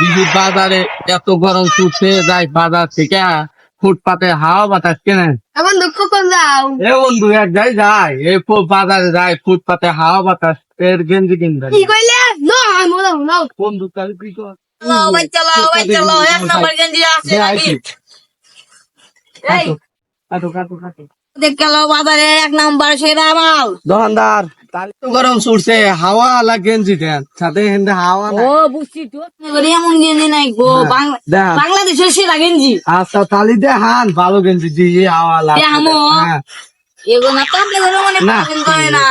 বিদ্যুৎ বাজারে এত গরম ছুটছে যাই বাজার থেকে ফুটপাতে হাওয়া বাতাস কেনে। এখন দুঃখ কোন যাও। এ বন্ধু এক যাই যায় এই ফু- বাজারে যায় ফুটপাতে হাওয়া বাতাস এর গেঞ্জি কিনবে। কি কইলে? নো আমি বললাম না। বন্ধু তাহলে কি কর? চালাও ভাই চালাও ভাই চালাও এক নম্বর গেঞ্জি আছে নাকি এই। কাটো কাটো কাটো। দেখ গেল বাজারে এক নম্বর সেরা মাল। দোকানদার। গরম ছুটছে হাওয়া আলা গেঞ্জি দেন সাথে হেন্দে হাওয়া ও। বুঝছি তো। এমন গেঞ্জি নাই গো বাংলা দেখ। বাংলাদেশের সেরা গেঞ্জি। আচ্ছা তাহলে দেখান ভালো গেঞ্জি দিয়ে হাওয়া? হ্যাঁ।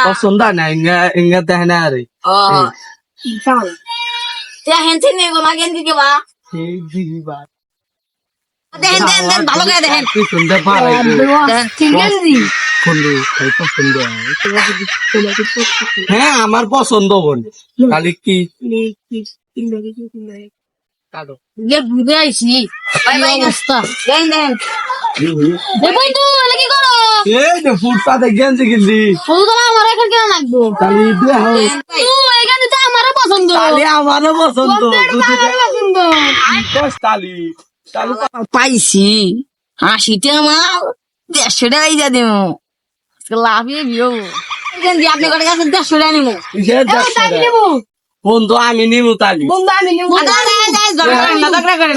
পছন্দ না। ইঙ্গা ইঙ্গা দেখে না দেখেন দেখেন ভালো করে দেখেন কি সুন্দর পারাই দেখেন ঠিক তাই পছন্দ হ্যাঁ। আমার পছন্দ বোন। খালি কি? ঘুরে যে ফুটপাতে গেঞ্জি কিনলি আমার এখন কেন লাগবো? আমারও পছন্দ। আমারও পছন্দ। পাইছি। হাসিটা মাল দেড়শো টাকাই যা দেবো। লাভে বিও গেঞ্জি আপনি করে গেছেন দেড়শো টাকা নিবো? নেব বন্ধু আমি নিবো তালি। বন্ধু আমি নেব।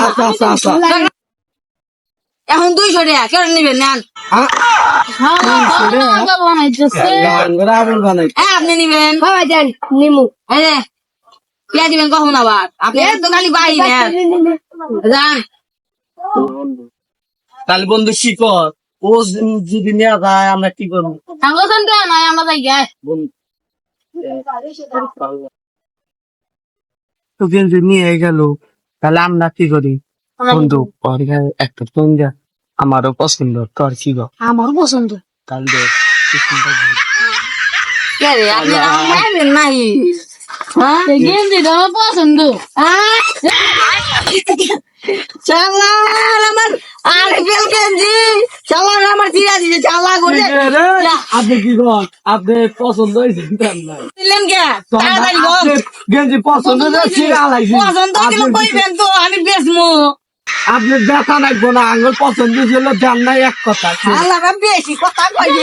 আচ্ছা আচ্ছা আচ্ছা এখন দুইশো টাকা কেউ নিবেন নেন। হ্যাঁ? বানাই। হ্যাঁ আপনি নিবেন। নিমু। দিবেন কখন আবার? আপনি তো খালি বাড়ি নেন। যান। তাহলে বন্ধু কি কর ও যদি নেওয়া যায় আমরা কি করব? নিয়ে গেল তাহলে আমরা কি করি? বন্ধু একটা আমারও পছন্দ তোর কি গো? আমারও পছন্দ। তাহলে নাই? হ্যাঁ? পছন্দ। চালান আমার আর বেল গেঞ্জি। করে আপনি কি কর? আপনি পছন্দ হয়েছে না দিলেন কে? তাড়াতাড়ি বল। গেঞ্জি পছন্দ হয়েছে পছন্দ দিলে কইবেন তো আমি বেচমু। আপনি দেখা লাগবো না আঙ্গুল পছন্দ ছিল দেন নাই এক কথা। আল্লাহ বেশি কথা কইবে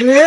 রে।